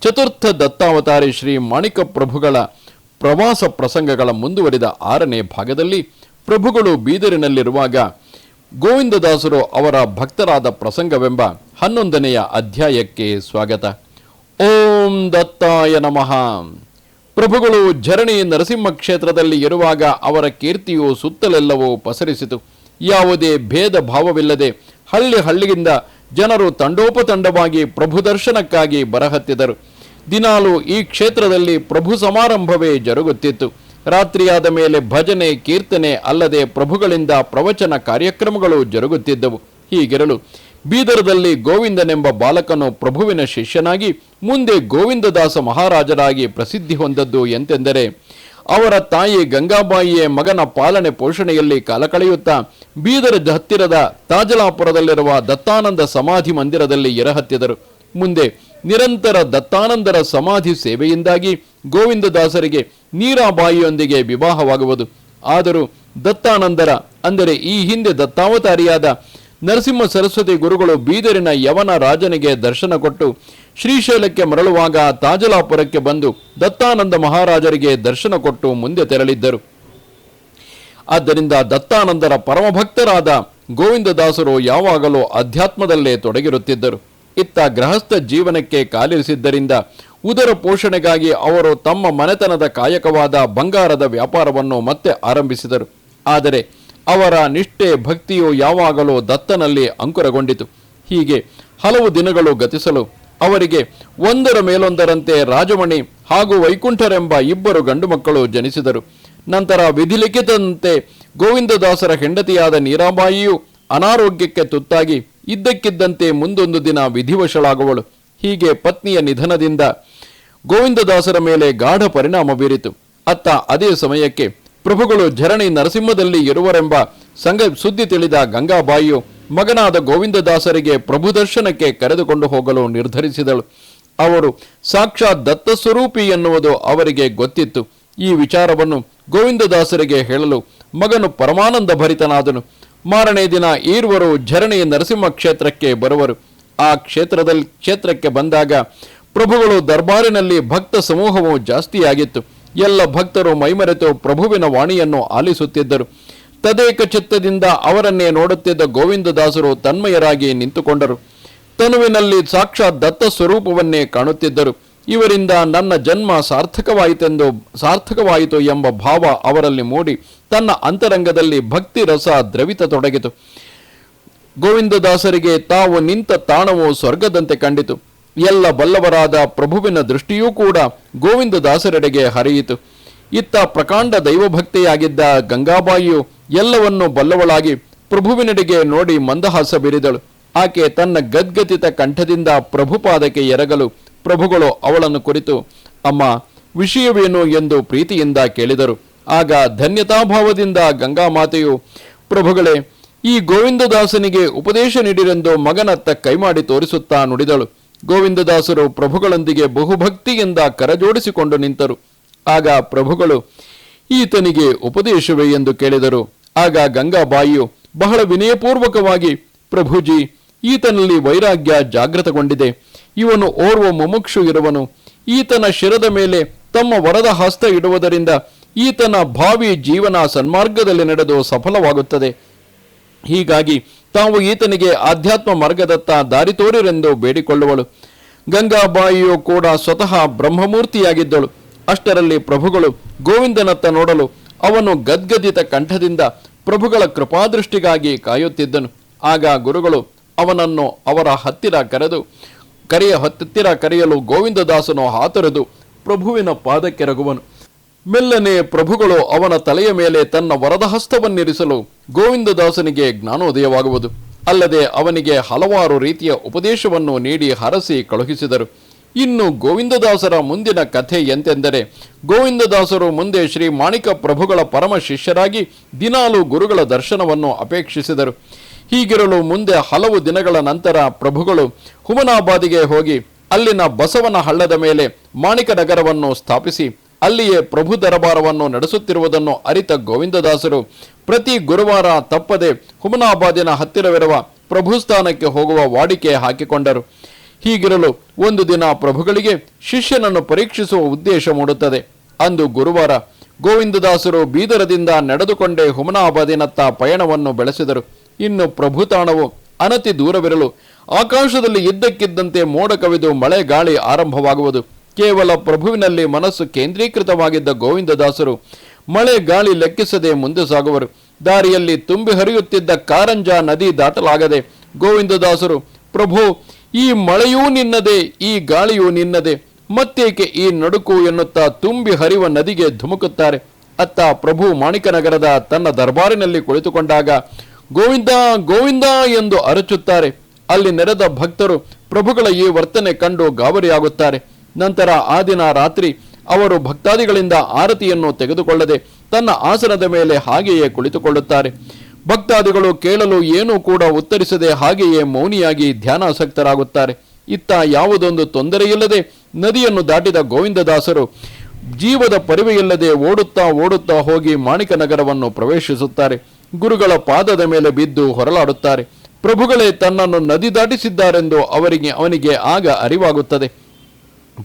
ಚತುರ್ಥ ದತ್ತಾವತಾರಿ ಶ್ರೀ ಮಾಣಿಕ ಪ್ರಭುಗಳ ಪ್ರವಾಸ ಪ್ರಸಂಗಗಳ ಮುಂದುವರಿದ ಆರನೇ ಭಾಗದಲ್ಲಿ ಪ್ರಭುಗಳು ಬೀದರಿನಲ್ಲಿರುವಾಗ ಗೋವಿಂದದಾಸರು ಅವರ ಭಕ್ತರಾದ ಪ್ರಸಂಗವೆಂಬ ಹನ್ನೊಂದನೆಯ ಅಧ್ಯಾಯಕ್ಕೆ ಸ್ವಾಗತ. ಓಂ ದತ್ತಾಯ ನಮಃ. ಪ್ರಭುಗಳು ಝರಣಿ ನರಸಿಂಹ ಕ್ಷೇತ್ರದಲ್ಲಿ ಇರುವಾಗ ಅವರ ಕೀರ್ತಿಯು ಸುತ್ತಲೆಲ್ಲವೂ ಪಸರಿಸಿತು. ಯಾವುದೇ ಭೇದ ಭಾವವಿಲ್ಲದೆ ಹಳ್ಳಿ ಹಳ್ಳಿಯಿಂದ ಜನರು ತಂಡೋಪತಂಡವಾಗಿ ಪ್ರಭು ದರ್ಶನಕ್ಕಾಗಿ ಬರಹತ್ತಿದರು. ದಿನಾಲು ಈ ಕ್ಷೇತ್ರದಲ್ಲಿ ಪ್ರಭು ಸಮಾರಂಭವೇ ಜರುಗುತ್ತಿತ್ತು. ರಾತ್ರಿಯಾದ ಮೇಲೆ ಭಜನೆ, ಕೀರ್ತನೆ ಅಲ್ಲದೆ ಪ್ರಭುಗಳಿಂದ ಪ್ರವಚನ ಕಾರ್ಯಕ್ರಮಗಳು ಜರುಗುತ್ತಿದ್ದವು. ಹೀಗಿರಲು ಬೀದರದಲ್ಲಿ ಗೋವಿಂದನೆಂಬ ಬಾಲಕನು ಪ್ರಭುವಿನ ಶಿಷ್ಯನಾಗಿ ಮುಂದೆ ಗೋವಿಂದದಾಸ ಮಹಾರಾಜರಾಗಿ ಪ್ರಸಿದ್ಧಿ ಹೊಂದದ್ದು ಎಂತೆಂದರೆ, ಅವರ ತಾಯಿ ಗಂಗಾಬಾಯಿಯೇ ಮಗನ ಪಾಲನೆ ಪೋಷಣೆಯಲ್ಲಿ ಕಾಲ ಕಳೆಯುತ್ತಾ ಬೀದರ ಹತ್ತಿರದ ತಾಜಲಾಪುರದಲ್ಲಿರುವ ದತ್ತಾನಂದ ಸಮಾಧಿ ಮಂದಿರದಲ್ಲಿ ಎರಹತ್ತಿದರು. ಮುಂದೆ ನಿರಂತರ ದತ್ತಾನಂದರ ಸಮಾಧಿ ಸೇವೆಯಿಂದಾಗಿ ಗೋವಿಂದದಾಸರಿಗೆ ನೀರಾಬಾಯಿಯೊಂದಿಗೆ ವಿವಾಹವಾಗುವುದು. ಆದರೂ ದತ್ತಾನಂದರ, ಅಂದರೆ ಈ ಹಿಂದೆ ದತ್ತಾವತಾರಿಯಾದ ನರಸಿಂಹ ಸರಸ್ವತಿ ಗುರುಗಳು ಬೀದರಿನ ಯವನ ರಾಜನಿಗೆ ದರ್ಶನ ಕೊಟ್ಟು ಶ್ರೀಶೈಲಕ್ಕೆ ಮರಳುವಾಗ ತಾಜಲಾಪುರಕ್ಕೆ ಬಂದು ದತ್ತಾನಂದ ಮಹಾರಾಜರಿಗೆ ದರ್ಶನ ಕೊಟ್ಟು ಮುಂದೆ ತೆರಳಿದ್ದರು. ಆದ್ದರಿಂದ ದತ್ತಾನಂದರ ಪರಮಭಕ್ತರಾದ ಗೋವಿಂದದಾಸರು ಯಾವಾಗಲೂ ಅಧ್ಯಾತ್ಮದಲ್ಲೇ ತೊಡಗಿರುತ್ತಿದ್ದರು. ಇತ್ತ ಗೃಹಸ್ಥ ಜೀವನಕ್ಕೆ ಕಾಲಿರಿಸಿದ್ದರಿಂದ ಉದರ ಪೋಷಣೆಗಾಗಿ ಅವರು ತಮ್ಮ ಮನೆತನದ ಕಾಯಕವಾದ ಬಂಗಾರದ ವ್ಯಾಪಾರವನ್ನು ಮತ್ತೆ ಆರಂಭಿಸಿದರು. ಆದರೆ ಅವರ ನಿಷ್ಠೆ ಭಕ್ತಿಯು ಯಾವಾಗಲೂ ದತ್ತನಲ್ಲಿ ಅಂಕುರಗೊಂಡಿತು. ಹೀಗೆ ಹಲವು ದಿನಗಳು ಗತಿಸಲು ಅವರಿಗೆ ಒಂದರ ಮೇಲೊಂದರಂತೆ ರಾಜಮಣಿ ಹಾಗೂ ವೈಕುಂಠರೆಂಬ ಇಬ್ಬರು ಗಂಡು ಮಕ್ಕಳು ಜನಿಸಿದರು. ನಂತರ ವಿಧಿಲಿಖಿತಂತೆ ಗೋವಿಂದದಾಸರ ಹೆಂಡತಿಯಾದ ನೀರಾಬಾಯಿಯು ಅನಾರೋಗ್ಯಕ್ಕೆ ತುತ್ತಾಗಿ ಇದ್ದಕ್ಕಿದ್ದಂತೆ ಮುಂದೊಂದು ದಿನ ವಿಧಿವಶಳಾಗುವಳು. ಹೀಗೆ ಪತ್ನಿಯ ನಿಧನದಿಂದ ಗೋವಿಂದದಾಸರ ಮೇಲೆ ಗಾಢ ಪರಿಣಾಮ ಬೀರಿತು. ಅತ್ತ ಅದೇ ಸಮಯಕ್ಕೆ ಪ್ರಭುಗಳು ಝರಣಿ ನರಸಿಂಹದಲ್ಲಿ ಇರುವರೆಂಬ ಸಂಘ ಸುದ್ದಿ ತಿಳಿದ ಗಂಗಾಬಾಯಿಯು ಮಗನಾದ ಗೋವಿಂದದಾಸರಿಗೆ ಪ್ರಭು ದರ್ಶನಕ್ಕೆ ಕರೆದುಕೊಂಡು ಹೋಗಲು ನಿರ್ಧರಿಸಿದಳು. ಅವರು ಸಾಕ್ಷಾತ್ ದತ್ತ ಸ್ವರೂಪಿ ಎನ್ನುವುದು ಅವರಿಗೆ ಗೊತ್ತಿತ್ತು. ಈ ವಿಚಾರವನ್ನು ಗೋವಿಂದದಾಸರಿಗೆ ಹೇಳಲು ಮಗನು ಪರಮಾನಂದ ಭರಿತನಾದನು. ಮಾರನೇ ದಿನ ಈರ್ವರು ಝರಣಿ ನರಸಿಂಹ ಕ್ಷೇತ್ರಕ್ಕೆ ಬರುವರು. ಆ ಕ್ಷೇತ್ರದಲ್ಲಿ ಕ್ಷೇತ್ರಕ್ಕೆ ಬಂದಾಗ ಪ್ರಭುಗಳು ದರ್ಬಾರಿನಲ್ಲಿ ಭಕ್ತ ಸಮೂಹವು ಜಾಸ್ತಿಯಾಗಿತ್ತು. ಎಲ್ಲ ಭಕ್ತರು ಮೈಮರೆತು ಪ್ರಭುವಿನ ವಾಣಿಯನ್ನು ಆಲಿಸುತ್ತಿದ್ದರು. ತದೇಕ ಚಿತ್ತದಿಂದ ಅವರನ್ನೇ ನೋಡುತ್ತಿದ್ದ ಗೋವಿಂದದಾಸರು ತನ್ಮಯರಾಗಿ ನಿಂತುಕೊಂಡರು. ತನುವಿನಲ್ಲಿ ಸಾಕ್ಷಾತ್ ದತ್ತ ಸ್ವರೂಪವನ್ನೇ ಕಾಣುತ್ತಿದ್ದರು. ಇವರಿಂದ ನನ್ನ ಜನ್ಮ ಸಾರ್ಥಕವಾಯಿತೆಂದು ಸಾರ್ಥಕವಾಯಿತು ಎಂಬ ಭಾವ ಅವರಲ್ಲಿ ಮೂಡಿ ತನ್ನ ಅಂತರಂಗದಲ್ಲಿ ಭಕ್ತಿ ರಸ ದ್ರವಿತತೊಡಗಿತು ಗೋವಿಂದದಾಸರಿಗೆ ತಾವು ನಿಂತ ತಾಣವು ಸ್ವರ್ಗದಂತೆ ಕಂಡಿತು. ಎಲ್ಲ ಬಲ್ಲವರಾದ ಪ್ರಭುವಿನ ದೃಷ್ಟಿಯೂ ಕೂಡ ಗೋವಿಂದದಾಸರೆಡೆಗೆ ಹರಿಯಿತು. ಇತ್ತ ಪ್ರಕಾಂಡ ದೈವಭಕ್ತಿಯಾಗಿದ್ದ ಗಂಗಾಬಾಯಿಯು ಎಲ್ಲವನ್ನೂ ಬಲ್ಲವಳಾಗಿ ಪ್ರಭುವಿನೆಡೆಗೆ ನೋಡಿ ಮಂದಹಾಸ ಬೀರಿದಳು. ಆಕೆ ತನ್ನ ಗದ್ಗತಿತ ಕಂಠದಿಂದ ಪ್ರಭುಪಾದಕ್ಕೆ ಎರಗಲು ಪ್ರಭುಗಳು ಅವಳನ್ನು ಕುರಿತು, ಅಮ್ಮ, ವಿಷಯವೇನು ಎಂದು ಪ್ರೀತಿಯಿಂದ ಕೇಳಿದರು. ಆಗ ಧನ್ಯತಾಭಾವದಿಂದ ಗಂಗಾಮಾತೆಯು, ಪ್ರಭುಗಳೇ, ಈ ಗೋವಿಂದದಾಸನಿಗೆ ಉಪದೇಶ ನೀಡಿರೆಂದು ಮಗನತ್ತ ಕೈಮಾಡಿ ತೋರಿಸುತ್ತಾ ನುಡಿದಳು. ಗೋವಿಂದದಾಸರು ಪ್ರಭುಗಳೊಂದಿಗೆ ಬಹುಭಕ್ತಿಯಿಂದ ಕರಜೋಡಿಸಿಕೊಂಡು ನಿಂತರು. ಆಗ ಪ್ರಭುಗಳು, ಈತನಿಗೆ ಉಪದೇಶವೇ ಎಂದು ಕೇಳಿದರು. ಆಗ ಗಂಗಾಬಾಯಿಯು ಬಹಳ ವಿನಯಪೂರ್ವಕವಾಗಿ, ಪ್ರಭುಜಿ, ಈತನಲ್ಲಿ ವೈರಾಗ್ಯ ಜಾಗೃತಗೊಂಡಿದೆ. ಇವನು ಓರ್ವ ಮುಮುಕ್ಷು ಇರುವನು. ಈತನ ಶಿರದ ಮೇಲೆ ತಮ್ಮ ವರದ ಹಸ್ತ ಇಡುವುದರಿಂದ ಈತನ ಭಾವಿ ಜೀವನ ಸನ್ಮಾರ್ಗದಲ್ಲಿ ನಡೆದು ಸಫಲವಾಗುತ್ತದೆ. ಹೀಗಾಗಿ ತಾವು ಈತನಿಗೆ ಆಧ್ಯಾತ್ಮ ಮಾರ್ಗದತ್ತ ದಾರಿ ತೋರಿರೆಂದು ಬೇಡಿಕೊಳ್ಳುವಳು. ಗಂಗಾಬಾಯಿಯು ಕೂಡ ಸ್ವತಃ ಬ್ರಹ್ಮಮೂರ್ತಿಯಾಗಿದ್ದಳು. ಅಷ್ಟರಲ್ಲಿ ಪ್ರಭುಗಳು ಗೋವಿಂದನತ್ತ ನೋಡಲು ಅವನು ಗದ್ಗದಿತ ಕಂಠದಿಂದ ಪ್ರಭುಗಳ ಕೃಪಾದೃಷ್ಟಿಗಾಗಿ ಕಾಯುತ್ತಿದ್ದನು. ಆಗ ಗುರುಗಳು ಅವನನ್ನು ಅವರ ಹತ್ತಿರ ಕರೆದು ಕರೆಯ ಹತ್ತಿರ ಕರೆಯಲು ಗೋವಿಂದದಾಸನು ಹಾತೊರೆದು ಪ್ರಭುವಿನ ಪಾದಕ್ಕೆರಗುವನು. ಮೆಲ್ಲನೆ ಪ್ರಭುಗಳು ಅವನ ತಲೆಯ ಮೇಲೆ ತನ್ನ ವರದ ಹಸ್ತವನ್ನಿರಿಸಲು ಗೋವಿಂದದಾಸನಿಗೆ ಜ್ಞಾನೋದಯವಾಗುವುದು. ಅಲ್ಲದೆ ಅವನಿಗೆ ಹಲವಾರು ರೀತಿಯ ಉಪದೇಶವನ್ನು ನೀಡಿ ಹರಸಿ ಕಳುಹಿಸಿದರು. ಇನ್ನು ಗೋವಿಂದದಾಸರ ಮುಂದಿನ ಕಥೆ ಎಂತೆಂದರೆ, ಗೋವಿಂದದಾಸರು ಮುಂದೆ ಶ್ರೀ ಮಾಣಿಕ ಪ್ರಭುಗಳ ಪರಮ ಶಿಷ್ಯರಾಗಿ ದಿನಾಲು ಗುರುಗಳ ದರ್ಶನವನ್ನು ಅಪೇಕ್ಷಿಸಿದರು. ಹೀಗಿರಲು ಮುಂದೆ ಹಲವು ದಿನಗಳ ನಂತರ ಪ್ರಭುಗಳು ಹುಮನಾಬಾದಿಗೆ ಹೋಗಿ ಅಲ್ಲಿನ ಬಸವನ ಹಳ್ಳದ ಮೇಲೆ ಮಾಣಿಕ ನಗರವನ್ನು ಸ್ಥಾಪಿಸಿ ಅಲ್ಲಿಯೇ ಪ್ರಭು ದರಬಾರವನ್ನು ನಡೆಸುತ್ತಿರುವುದನ್ನು ಅರಿತ ಗೋವಿಂದದಾಸರು ಪ್ರತಿ ಗುರುವಾರ ತಪ್ಪದೆ ಹುಮನಾಬಾದಿನ ಹತ್ತಿರವಿರುವ ಪ್ರಭುಸ್ಥಾನಕ್ಕೆ ಹೋಗುವ ವಾಡಿಕೆ ಹಾಕಿಕೊಂಡರು. ಹೀಗಿರಲು ಒಂದು ದಿನ ಪ್ರಭುಗಳಿಗೆ ಶಿಷ್ಯನನ್ನು ಪರೀಕ್ಷಿಸುವ ಉದ್ದೇಶ ಮೂಡುತ್ತದೆ. ಅಂದು ಗುರುವಾರ ಗೋವಿಂದದಾಸರು ಬೀದರದಿಂದ ನಡೆದುಕೊಂಡೇ ಹುಮನಾಬಾದಿನತ್ತ ಪಯಣವನ್ನು ಬೆಳೆಸಿದರು. ಇನ್ನು ಪ್ರಭುತಾಣವು ಅನತಿ ದೂರವಿರಲು ಆಕಾಶದಲ್ಲಿ ಇದ್ದಕ್ಕಿದ್ದಂತೆ ಮೋಡ ಕವಿದು ಮಳೆ ಗಾಳಿ ಆರಂಭವಾಗುವುದು. ಕೇವಲ ಪ್ರಭುವಿನಲ್ಲಿ ಮನಸ್ಸು ಕೇಂದ್ರೀಕೃತವಾಗಿದ್ದ ಗೋವಿಂದದಾಸರು ಮಳೆ ಗಾಳಿ ಲೆಕ್ಕಿಸದೆ ಮುಂದೆ ಸಾಗುವರು. ದಾರಿಯಲ್ಲಿ ತುಂಬಿ ಹರಿಯುತ್ತಿದ್ದ ಕಾರಂಜ ನದಿ ದಾಟಲಾಗದೆ ಗೋವಿಂದದಾಸರು ಪ್ರಭು, ಈ ಮಳೆಯೂ ನಿನ್ನದೆ, ಈ ಗಾಳಿಯೂ ನಿನ್ನದೆ, ಮತ್ತೇಕೆ ಈ ನಡುಕು ಎನ್ನುತ್ತಾ ತುಂಬಿ ಹರಿಯುವ ನದಿಗೆ ಧುಮುಕುತ್ತಾರೆ ಅತ್ತ ಪ್ರಭು ಮಾಣಿಕನಗರದ ತನ್ನ ದರ್ಬಾರಿನಲ್ಲಿ ಕುಳಿತುಕೊಂಡಾಗ ಗೋವಿಂದ ಗೋವಿಂದ ಎಂದು ಅರಚುತ್ತಾರೆ. ಅಲ್ಲಿ ನೆರೆದ ಭಕ್ತರು ಪ್ರಭುಗಳ ಈ ವರ್ತನೆ ಕಂಡು ಗಾಬರಿಯಾಗುತ್ತಾರೆ. ನಂತರ ಆ ದಿನ ರಾತ್ರಿ ಅವರು ಭಕ್ತಾದಿಗಳಿಂದ ಆರತಿಯನ್ನು ತೆಗೆದುಕೊಳ್ಳದೆ ತನ್ನ ಆಸನದ ಮೇಲೆ ಹಾಗೆಯೇ ಕುಳಿತುಕೊಳ್ಳುತ್ತಾರೆ. ಭಕ್ತಾದಿಗಳು ಕೇಳಲು ಏನೂ ಕೂಡ ಉತ್ತರಿಸದೆ ಹಾಗೆಯೇ ಮೌನಿಯಾಗಿ ಧ್ಯಾನಾಸಕ್ತರಾಗುತ್ತಾರೆ. ಇತ್ತ ಯಾವುದೊಂದು ತೊಂದರೆಯಿಲ್ಲದೆ ನದಿಯನ್ನು ದಾಟಿದ ಗೋವಿಂದದಾಸರು ಜೀವದ ಪರಿವೆಯಿಲ್ಲದೆ ಓಡುತ್ತಾ ಓಡುತ್ತಾ ಹೋಗಿ ಮಾಣಿಕ ನಗರವನ್ನು ಪ್ರವೇಶಿಸುತ್ತಾರೆ. ಗುರುಗಳ ಪಾದದ ಮೇಲೆ ಬಿದ್ದು ಹೊರಲಾಡುತ್ತಾರೆ. ಪ್ರಭುಗಳೇ ತನ್ನನ್ನು ನದಿ ದಾಟಿಸಿದ್ದಾರೆಂದು ಅವರಿಗೆ ಅವನಿಗೆ ಆಗ ಅರಿವಾಗುತ್ತದೆ.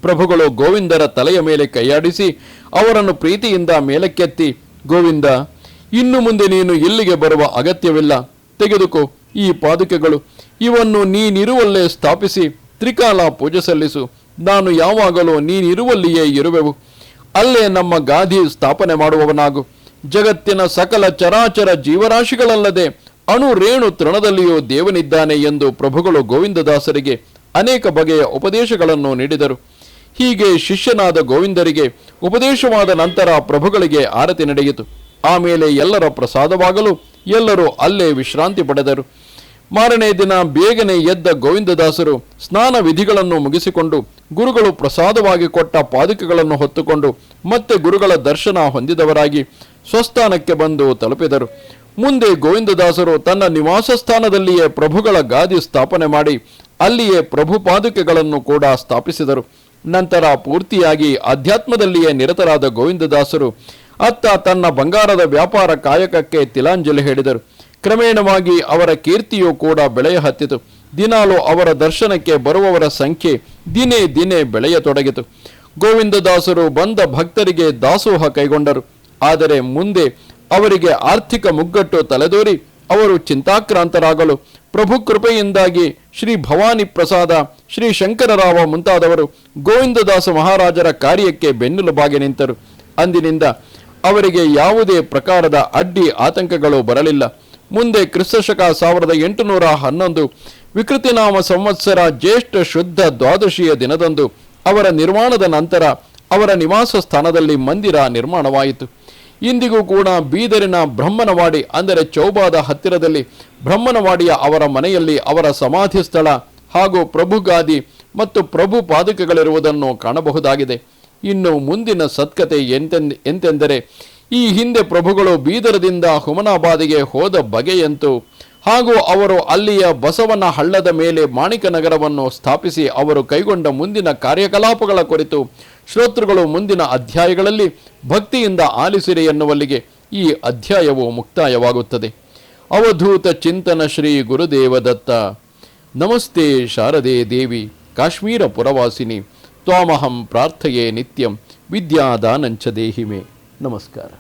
ಪ್ರಭುಗಳು ಗೋವಿಂದರ ತಲೆಯ ಮೇಲೆ ಕೈಯಾಡಿಸಿ ಅವರನ್ನು ಪ್ರೀತಿಯಿಂದ ಮೇಲಕ್ಕೆತ್ತಿ, ಗೋವಿಂದ, ಇನ್ನು ಮುಂದೆ ನೀನು ಇಲ್ಲಿಗೆ ಬರುವ ಅಗತ್ಯವಿಲ್ಲ. ತೆಗೆದುಕೋ ಈ ಪಾದುಕೆಗಳು. ಇವನ್ನು ನೀನಿರುವಲ್ಲೇ ಸ್ಥಾಪಿಸಿ, ತ್ರಿಕಾಲ ಪೂಜೆ ಸಲ್ಲಿಸು. ನಾನು ಯಾವಾಗಲೂ ನೀನಿರುವಲ್ಲಿಯೇ ಇರುವೆವು. ಅಲ್ಲೇ ನಮ್ಮ ಗಾದಿ ಸ್ಥಾಪನೆ ಮಾಡುವವನಾಗು. ಜಗತ್ತಿನ ಸಕಲ ಚರಾಚರ ಜೀವರಾಶಿಗಳಲ್ಲದೆ ಅಣು ರೇಣು ತೃಣದಲ್ಲಿಯೂ ದೇವನಿದ್ದಾನೆ ಎಂದು ಪ್ರಭುಗಳು ಗೋವಿಂದದಾಸರಿಗೆ ಅನೇಕ ಬಗೆಯ ಉಪದೇಶಗಳನ್ನು ನೀಡಿದರು. ಹೀಗೆ ಶಿಷ್ಯನಾದ ಗೋವಿಂದರಿಗೆ ಉಪದೇಶವಾದ ನಂತರ ಪ್ರಭುಗಳಿಗೆ ಆರತಿ ನಡೆಯಿತು. ಆಮೇಲೆ ಎಲ್ಲರ ಪ್ರಸಾದವಾಗಲು ಎಲ್ಲರೂ ಅಲ್ಲೇ ವಿಶ್ರಾಂತಿ ಪಡೆದರು. ಮಾರನೇ ದಿನ ಬೇಗನೆ ಎದ್ದ ಗೋವಿಂದದಾಸರು ಸ್ನಾನ ವಿಧಿಗಳನ್ನು ಮುಗಿಸಿಕೊಂಡು ಗುರುಗಳು ಪ್ರಸಾದವಾಗಿ ಕೊಟ್ಟ ಪಾದುಕೆಗಳನ್ನು ಹೊತ್ತುಕೊಂಡು ಮತ್ತೆ ಗುರುಗಳ ದರ್ಶನ ಹೊಂದಿದವರಾಗಿ ಸ್ವಸ್ಥಾನಕ್ಕೆ ಬಂದು ತಲುಪಿದರು. ಮುಂದೆ ಗೋವಿಂದದಾಸರು ತನ್ನ ನಿವಾಸ ಸ್ಥಾನದಲ್ಲಿಯೇ ಪ್ರಭುಗಳ ಗಾದಿ ಸ್ಥಾಪನೆ ಮಾಡಿ, ಅಲ್ಲಿಯೇ ಪ್ರಭು ಪಾದುಕೆಗಳನ್ನು ಕೂಡ ಸ್ಥಾಪಿಸಿದರು. ನಂತರ ಪೂರ್ತಿಯಾಗಿ ಅಧ್ಯಾತ್ಮದಲ್ಲಿಯೇ ನಿರತರಾದ ಗೋವಿಂದದಾಸರು ಅತ್ತ ತನ್ನ ಬಂಗಾರದ ವ್ಯಾಪಾರ ಕಾಯಕಕ್ಕೆ ತಿಲಾಂಜಲಿ ಹೇಳಿದರು. ಕ್ರಮೇಣವಾಗಿ ಅವರ ಕೀರ್ತಿಯೂ ಕೂಡ ಬೆಳೆಯ ಹತ್ತಿತು. ದಿನಾಲು ಅವರ ದರ್ಶನಕ್ಕೆ ಬರುವವರ ಸಂಖ್ಯೆ ದಿನೇ ದಿನೇ ಬೆಳೆಯತೊಡಗಿತು. ಗೋವಿಂದದಾಸರು ಬಂದ ಭಕ್ತರಿಗೆ ದಾಸೋಹ ಕೈಗೊಂಡರು. ಆದರೆ ಮುಂದೆ ಅವರಿಗೆ ಆರ್ಥಿಕ ಮುಗ್ಗಟ್ಟು ತಲೆದೋರಿ, ಅವರು ಚಿಂತಾಕ್ರಾಂತರಾಗಲು ಪ್ರಭು ಕೃಪೆಯಿಂದಾಗಿ ಶ್ರೀ ಭವಾನಿ ಪ್ರಸಾದ, ಶ್ರೀ ಶಂಕರರಾವ ಮುಂತಾದವರು ಗೋವಿಂದದಾಸ ಮಹಾರಾಜರ ಕಾರ್ಯಕ್ಕೆ ಬೆನ್ನೆಲುಬಾಗಿ ನಿಂತರು. ಅಂದಿನಿಂದ ಅವರಿಗೆ ಯಾವುದೇ ಪ್ರಕಾರದ ಅಡ್ಡಿ ಆತಂಕಗಳು ಬರಲಿಲ್ಲ. ಮುಂದೆ ಕ್ರಿಸ್ತಶಕ ಸಾವಿರದ ಎಂಟುನೂರ ಹನ್ನೊಂದು ವಿಕೃತಿನಾಮ ಸಂವತ್ಸರ ಜ್ಯೇಷ್ಠ ಶುದ್ಧ ದ್ವಾದಶಿಯ ದಿನದಂದು ಅವರ ನಿರ್ಮಾಣದ ನಂತರ ಅವರ ನಿವಾಸ ಸ್ಥಾನದಲ್ಲಿ ಮಂದಿರ ನಿರ್ಮಾಣವಾಯಿತು. ಇಂದಿಗೂ ಕೂಡ ಬೀದರಿನ ಬ್ರಹ್ಮನವಾಡಿ, ಅಂದರೆ ಚೌಬಾದ ಹತ್ತಿರದಲ್ಲಿ ಬ್ರಹ್ಮನವಾಡಿಯ ಅವರ ಮನೆಯಲ್ಲಿ ಅವರ ಸಮಾಧಿ ಸ್ಥಳ ಹಾಗೂ ಪ್ರಭುಗಾದಿ ಮತ್ತು ಪ್ರಭು ಪಾದುಕೆಗಳಿರುವುದನ್ನು ಕಾಣಬಹುದಾಗಿದೆ. ಇನ್ನು ಮುಂದಿನ ಸತ್ಕತೆ ಎಂತೆಂದ್ ಎಂತೆಂದರೆ ಈ ಹಿಂದೆ ಪ್ರಭುಗಳು ಬೀದರದಿಂದ ಹುಮನಾಬಾದಿಗೆ ಹೋದ ಬಗೆಯಂತೂ ಹಾಗೂ ಅವರು ಅಲ್ಲಿಯ ಬಸವನ ಹಳ್ಳದ ಮೇಲೆ ಮಾಣಿಕ ನಗರವನ್ನು ಸ್ಥಾಪಿಸಿ ಅವರು ಕೈಗೊಂಡ ಮುಂದಿನ ಕಾರ್ಯಕಲಾಪಗಳ ಕುರಿತು ಶ್ರೋತೃಗಳು ಮುಂದಿನ ಅಧ್ಯಾಯಗಳಲ್ಲಿ ಭಕ್ತಿಯಿಂದ ಆಲಿಸಿರಿ ಎನ್ನುವಲ್ಲಿಗೆ ಈ ಅಧ್ಯಾಯವು ಮುಕ್ತಾಯವಾಗುತ್ತದೆ. ಅವಧೂತ ಚಿಂತನ ಶ್ರೀ ಗುರುದೇವದತ್ತ ನಮಸ್ತೆ ಶಾರದೆ ದೇವಿ, ಕಾಶ್ಮೀರ ಪುರವಾಸಿನಿ, ತ್ವಾಮಹಂ ಪ್ರಾರ್ಥೆಯೇ ನಿತ್ಯಂ ವಿದ್ಯಾದಾನಂಚ ದೇಹಿಮೆ. ನಮಸ್ಕಾರ.